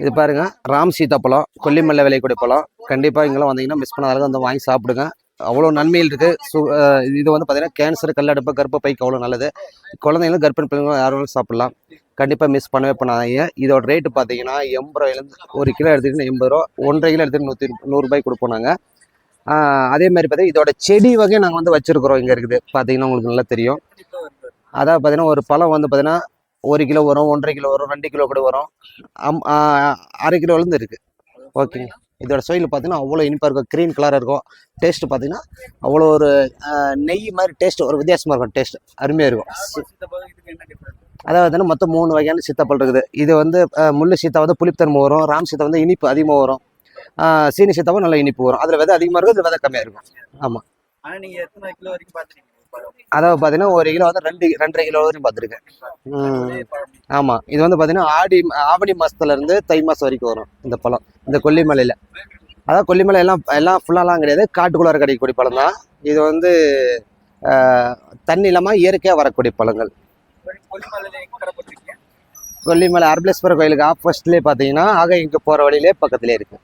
இது பாருங்க ராம் சீதாப்பழம் கொல்லிமலை விளையக்கூடிய பழம். கண்டிப்பாக இங்கெல்லாம் வந்தீங்கன்னா மிஸ் பண்ணாத வந்து வாங்கி சாப்பிடுங்க. அவ்வளோ நன்மைகள் இருக்குது சு இது வந்து பார்த்தீங்கன்னா கேன்சர் கல்லடுப்பு கர்ப்ப பைக்கு அவ்வளோ நல்லது. குழந்தைங்களும் கர்ப்பிணி பிள்ளைங்களும் யாரும் சாப்பிட்லாம். கண்டிப்பாக மிஸ் பண்ணவே பண்ணாதீங்க. இதோட ரேட்டு பார்த்தீங்கன்னா எண்பது ரூபாயிலேருந்து ஒரு கிலோ எடுத்துக்கிட்டு எண்பது ரூபா ஒன்றரை கிலோ எடுத்துக்கிட்டு நூற்றி நூறுரூபாய்க்கு கொடுப்போம் நாங்கள் அதே மாதிரி பார்த்தீங்கன்னா இதோட செடி வகையை நாங்கள் வந்து வச்சுருக்குறோம். இங்கே இருக்குது. பார்த்தீங்கன்னா உங்களுக்கு நல்லா தெரியும். அதாவது பார்த்தீங்கன்னா ஒரு பழம் வந்து பார்த்தீங்கன்னா ஒரு கிலோ வரும் ஒன்றரை கிலோ வரும் ரெண்டு கிலோ கூட வரும். அம் அரை கிலோலேருந்து இருக்குது ஓகேங்க இதோட சுவையில் பார்த்தீங்கன்னா அவ்வளோ இனிப்பாக இருக்கும் க்ரீன் கலராக இருக்கும். டேஸ்ட்டு பார்த்தீங்கன்னா அவ்வளோ ஒரு நெய் மாதிரி டேஸ்ட் ஒரு வித்தியாசமாக இருக்கும் டேஸ்ட் அருமையாக இருக்கும். அதாவது மொத்தம் மூணு வகையான சீத்தாப்பழம் இருக்குது. இது வந்து ஆ, முள்ளு சீத்தா வந்து புளிப்புத்தன்மை வரும் ராம் சீத்தா வந்து இனிப்பு அதிகமாக வரும். சீனி சீத்தாவும் நல்லா இனிப்பு வரும். அதில் விதை அதிகமாக இருக்கும் இதில் விதை கம்மியாக இருக்கும். ஆமாம் ஆனால் நீங்கள் எத்தனை கிலோ வரைக்கும் பார்த்துருக்கீங்க அதாவது பார்த்தீங்கன்னா ஒரு கிலோ வந்து ரெண்டு ரெண்டரை கிலோ வரைக்கும் பார்த்துருக்கேன். ஆமாம் இது வந்து பார்த்தீங்கன்னா ஆடி ஆவணி மாசத்துல இருந்து தை மாதம் வரைக்கும் வரும் இந்த பழம் இந்த கொல்லிமலையில். அதாவது கொல்லிமலை எல்லாம் எல்லாம் ஃபுல்லாலாம் கிடையாது. காட்டுக்குள்ளார கிடைக்கக்கூடிய பழம் தான். இது வந்து தண்ணி இல்லாமல் இயற்கையாக வரக்கூடிய பழங்கள். கொல்லிமலை அர்பலேஸ்வரர் கோயிலுக்கு ஆப்போசிட்லேயே பார்த்தீங்கன்னா ஆக இங்கே போகிற வழியிலே பக்கத்துலேயே இருக்குது